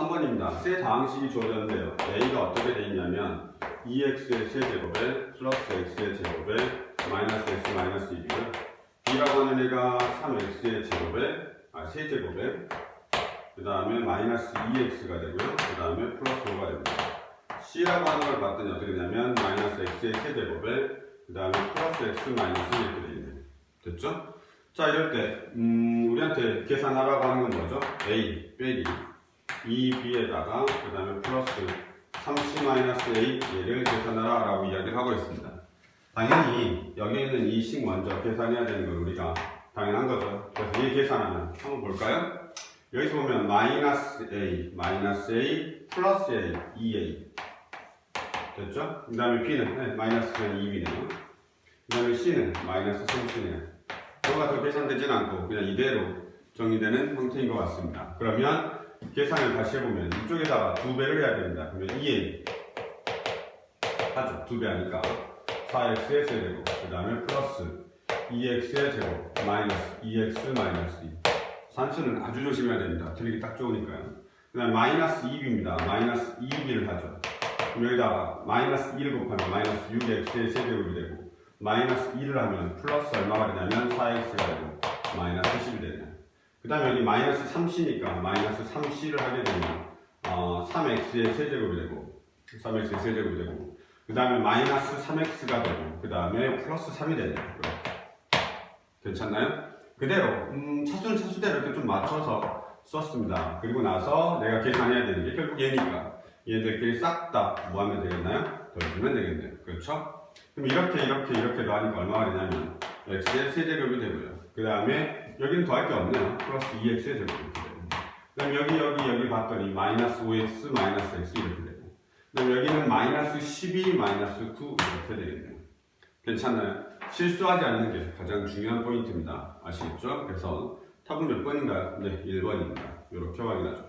3번입니다. 세 다항식이 주어졌는데요. a가 어떻게 돼 있냐면 2x의 세제곱에 플러스 x의 제곱에 마이너스 x 마이너스 2고요. b라고 하는 애가 3x의 제곱에 아 세제곱에 그 다음에 마이너스 2x가 되고요. 그 다음에 플러스 5가 됩니다. c라고 하는 걸 봤더니 어떻게 되냐면 마이너스 x의 세제곱에 그 다음에 플러스 x 마이너스 이렇게 돼 있네요. 됐죠? 자 이럴 때 음, 우리한테 계산하라고 하는 건 뭐죠? a 빼기 2b에다가 그 다음에 플러스 3c 마이너스 a 얘를 계산하라 라고 이야기를 하고 있습니다. 당연히 여기 있는 이 식 먼저 계산해야 되는 건 우리가 당연한 거죠. 그래서 얘 계산하면 한번 볼까요? 여기서 보면 마이너스 a, 마이너스 a, 플러스 a, 2a 됐죠? 그 다음에 b는 네, 마이너스는 2b네요. 그 다음에 c는 마이너스 3c네요. 뭐가 더 계산되진 않고 그냥 이대로 정리되는 형태인 것 같습니다. 그러면 계산을 다시 해보면 이쪽에다가 두 배를 해야 됩니다. 그러면 2a 하죠. 두 배 하니까 4x의 세제곱 그 다음에 플러스 2x의 제곱 마이너스 2x 마이너스 2 산수는 아주 조심해야 됩니다. 틀리기 딱 좋으니까요. 그 다음에 마이너스 2b입니다. 마이너스 2b를 하죠. 그럼 여기다가 마이너스 2를 곱하면 마이너스 6x의 세제곱이 되고 마이너스 2를 하면 플러스 얼마가 되냐면 4x가 되고 마이너스 10이 되네요. 그 다음에 여기 마이너스 3c니까 마이너스 3c를 하게 되면 어, 3x의 세제곱이 되고 3x의 세제곱이 되고 그 다음에 마이너스 3x가 되고 그 다음에 플러스 3이 되네요. 괜찮나요? 그대로 음, 차수는 차수대로 이렇게 좀 맞춰서 썼습니다. 그리고 나서 내가 계산해야 되는 게 결국 얘니까 얘들끼리 싹 다 뭐 하면 되겠나요? 더해주면 되겠네요. 그렇죠? 그럼 이렇게 이렇게 이렇게 더하니까 얼마가 되냐면 x의 세제곱이 되고요. 그 다음에 여기는 더할 게 없네요. 플러스 2x의 제곱이 이렇게 되고 그 다음에 여기 여기 여기 봤더니 마이너스 5x 마이너스 x 이렇게 되고 그 다음에 여기는 마이너스 12 마이너스 9 이렇게 되겠네요. 괜찮나요? 실수하지 않는 게 가장 중요한 포인트입니다. 아시겠죠? 그래서 탑은 몇 번인가요? 네, 1번입니다. 이렇게 확인하죠.